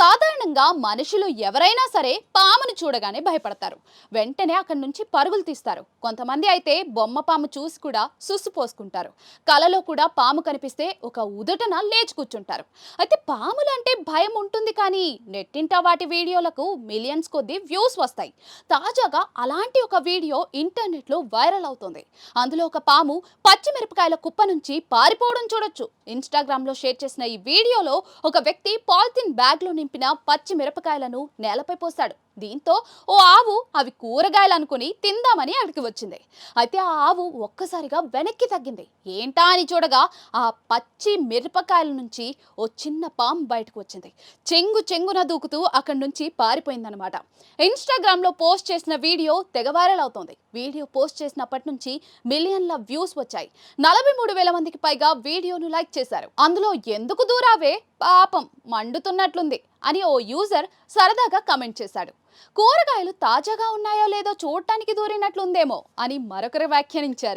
సాధారణంగా మనుషులు ఎవరైనా సరే పామును చూడగానే భయపడతారు. వెంటనే అక్కడి నుంచి పరుగులు తీస్తారు. కొంతమంది అయితే బొమ్మ పాము చూసి కూడా సుస్సు పోసుకుంటారు. కలలో కూడా పాము కనిపిస్తే ఒక ఉదుటన లేచి కూర్చుంటారు. అయితే పాములంటే భయం ఉంటుంది కానీ నెట్టింట వాటి వీడియోలకు మిలియన్స్ కొద్ది వ్యూస్ వస్తాయి. తాజాగా అలాంటి ఒక వీడియో ఇంటర్నెట్లో వైరల్ అవుతుంది. అందులో ఒక పాము పచ్చిమిరపకాయల కుప్ప నుంచి పారిపోవడం చూడొచ్చు. ఇన్స్టాగ్రామ్లో షేర్ చేసిన ఈ వీడియోలో ఒక వ్యక్తి పాలిథిన్ బ్యాగ్లో నింపిన పచ్చి మిరపకాయలను నేలపై పోశాడు. దీంతో ఓ ఆవు అవి కూరగాయలు అనుకుని తిందామని అడిగి వచ్చింది. అయితే ఆ ఆవు ఒక్కసారిగా వెనక్కి తగ్గింది. ఏంటా అని చూడగా ఆ పచ్చి మిరపకాయల నుంచి ఓ చిన్న పాము బయటకు వచ్చింది. చెంగు చెంగున దూకుతూ అక్కడి నుంచి పారిపోయిందనమాట ఇన్స్టాగ్రామ్లో పోస్ట్ చేసిన వీడియో తెగ వైరల్ అవుతోంది. వీడియో పోస్ట్ చేసినప్పటి నుంచి మిలియన్ల వ్యూస్ వచ్చాయి. నలభై మూడు వేల మందికి పైగా వీడియోను లైక్ చేశారు. అందులో ఎందుకు దూరావే? పాపం మండుతున్నట్లుంది. అని ఓ యూజర్ సరదాగా కమెంట్ చేశాడు. కూరగాయలు తాజాగా ఉన్నాయో లేదో చూడటానికి దూరినట్లుందేమో అని మరొకరు వ్యాఖ్యానించారు.